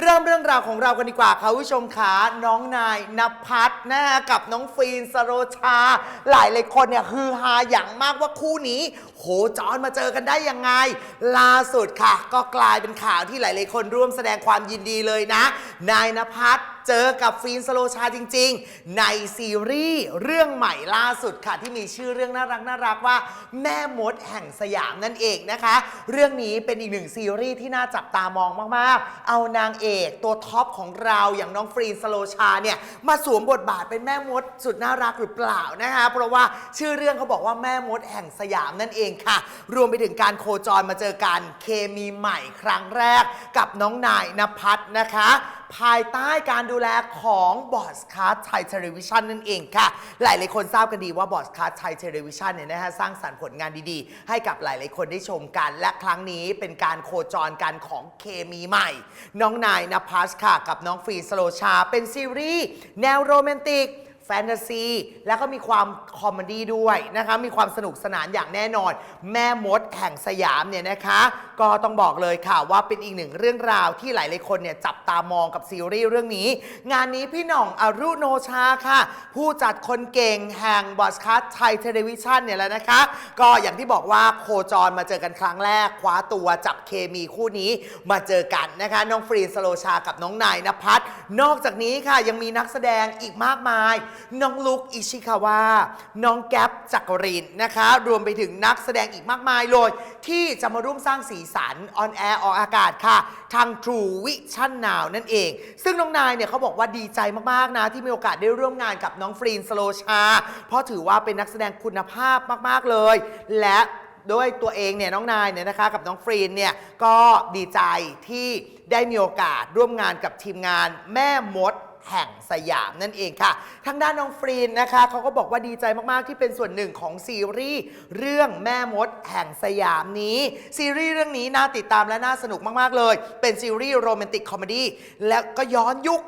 เริ่มเรื่องราวของเรากันดีกว่าค่ะคุณผู้ชมขาน้องนายนภัสนะฮะกับน้องฟีนสโรชา หลายหลายคนเนี่ยฮือฮาอย่างมากว่าคู่นี้ โหจอนมาเจอกันได้ยังไง ล่าสุดค่ะ ก็กลายเป็นข่าวที่หลายๆคนร่วมแสดงความยินดีเลยนะ นายนภัสเจอกับฟีนสโลชาจริง ๆ ในซีรีส์เรื่องใหม่ล่าสุดค่ะ ที่มีชื่อเรื่องน่ารักน่ารักว่า แม่มดแห่งสยามนั่นเองนะคะ เรื่องนี้เป็นอีกหนึ่งซีรีส์ที่น่าจับตามองมากๆ เอานางเอกตัวท็อปของเราอย่างน้องฟรีนสโลชาเนี่ยมาสวมบทบาทเป็นแม่มดสุดน่ารักหรือเปล่านะคะเพราะว่าชื่อเรื่องเขาบอกว่าแม่มดแห่งสยามนั่นเองค่ะ รวมไปถึงการโคจรมาเจอกันเคมีใหม่ครั้งแรกกับน้องนายนภัสนะคะ ภายใต้การดูแลของบอสคาร์ไทยเทเลวิชันนั่นเองค่ะ หลายๆคนทราบกันดีว่าบอสคาร์ไทยเทเลวิชันเนี่ยนะฮะสร้างสรรค์ผลงานดีๆ ให้กับหลายๆคนได้ชมกัน และครั้งนี้เป็นการโคจรกันของเคมีใหม่ น้องนายนภัสค่ะกับน้องฟรีสโลชา เป็นซีรีส์แนวโรแมนติก แฟนตาซี แล้วก็มีความคอมเมดี้ด้วยนะคะ มีความสนุกสนานอย่างแน่นอน แม่มดแห่งสยามเนี่ยนะคะ ก็ต้องบอกเลยค่ะว่าเป็นอีกหนึ่งเรื่องราวที่หลายๆคนเนี่ยจับตามองกับซีรีส์เรื่องนี้ งานนี้พี่หน่องอรุโนชาค่ะ ผู้จัดคนเก่งแห่งบอสคัสไทยเทเลวิชันเนี่ยแหละนะคะ ก็อย่างที่บอกว่าโคจรมาเจอกันครั้งแรกคว้าตัวจับเคมีคู่นี้มาเจอกันนะคะ น้องฟรีนสโลชากับน้องนายนภัสนอกจากนี้ค่ะยังมีนักแสดงอีกมากมายน้องลุกอิชิคาวะน้องแก๊ปจักรินนะคะ รวมไปถึงนักแสดงอีกมากมายเลย ที่จะมาร่วมสร้างสีสันออนแอร์ออกอากาศค่ะ ทาง True Vision Now นั่นเอง ซึ่งน้องนายเนี่ยเขาบอกว่าดีใจมาก ๆ นะ ที่มีโอกาสได้ร่วมงานกับน้องฟรีนสโลชา เพราะถือว่าเป็นนักแสดงคุณภาพมาก ๆ เลย และด้วยตัวเองเนี่ยน้องนายเนี่ยนะคะกับน้องฟรีนเนี่ยก็ดีใจที่ได้มีโอกาสร่วมงานกับทีมงานแม่มด แห่งสยามนั่นเองค่ะ ทางด้านน้องฟรีนนะคะเขาก็บอกว่าดีใจมากๆที่เป็นส่วนหนึ่งของซีรีส์เรื่องแม่มดแห่งสยามนี้ ซีรีส์เรื่องนี้น่าติดตามและน่าสนุกมากๆเลย เป็นซีรีส์โรแมนติกคอมเมดี้และก็ย้อนยุค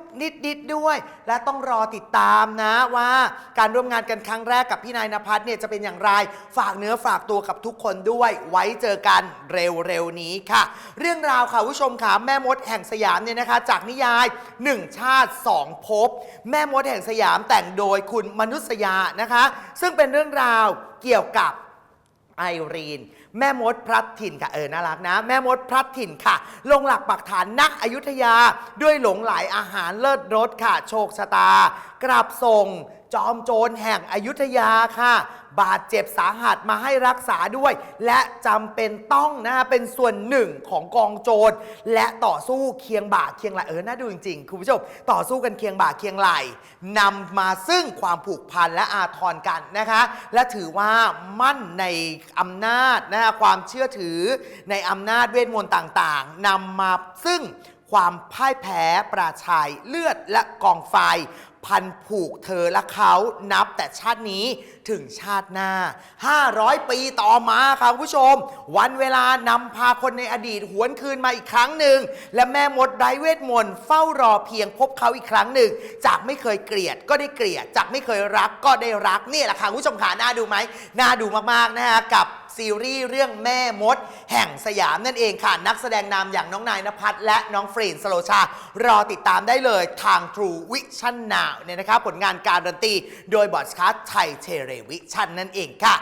นิดๆด้วย และต้องรอติดตามนะว่าการร่วมงานกันครั้งแรกกับพี่นายนภัสเนี่ยจะเป็นอย่างไร ฝากเนื้อฝากตัวกับทุกคนด้วย ไว้เจอกันเร็วๆนี้ค่ะ เรื่องราวค่ะผู้ชมค่ะแม่มดแห่งสยามเนี่ยนะคะ จากนิยาย 1 ชาติ 2ภพแม่มดแห่งสยามแต่งโดยคุณมนุษยานะคะ ซึ่งเป็นเรื่องราวเกี่ยวกับไอรีน แม่มดพลัดถิ่นค่ะเออน่ารักนะ แม่มดพลัดถิ่นค่ะ ลงหลักปักฐานนักอยุธยา ด้วยหลงไหลอาหารเลิศรสค่ะ โชคชะตา กราบส่ง จอมโจรแห่งอยุธยาค่ะ บาดเจ็บสาหัสมาให้รักษาด้วย และจำเป็นต้องนะฮะเป็นส่วนหนึ่งของกองโจรและต่อสู้เคียงบ่าเคียงไหลเออน่าดูจริงๆคุณผู้ชมต่อสู้กันเคียงบ่าเคียงไหลนำมาซึ่งความผูกพันและอาทรกันนะคะ และถือว่ามั่นในอำนาจนะคะความเชื่อถือในอำนาจเวทมนต์ต่างๆนำมาซึ่งความพ่ายแพ้ปราชัยเลือดและกองไฟ พันผูกเธอและเขานับแต่ชาตินี้ถึงชาติหน้า 500 ปีต่อมาค่ะคุณผู้ชม วันเวลานำพาคนในอดีตหวนคืนมาอีกครั้งหนึ่ง และแม่มดไร้เวทมนต์เฝ้ารอเพียงพบเขาอีกครั้งหนึ่ง จากไม่เคยเกลียดก็ได้เกลียด จากไม่เคยรักก็ได้รักนี่แหละค่ะคุณผู้ชมขาน่าดูไหมน่าดูมากๆนะฮะกับซีรีส์เรื่องแม่มด แห่งสยามนั่นเองค่ะ นักแสดงนำอย่างน้องนายนภัสและน้องฟรีนสโลชารอติดตามได้เลยทาง True Vision Now เนี่ยนะคะผลงานการันตีโดยบอสคัสไทยเทเรวิชันนั่นเองค่ะ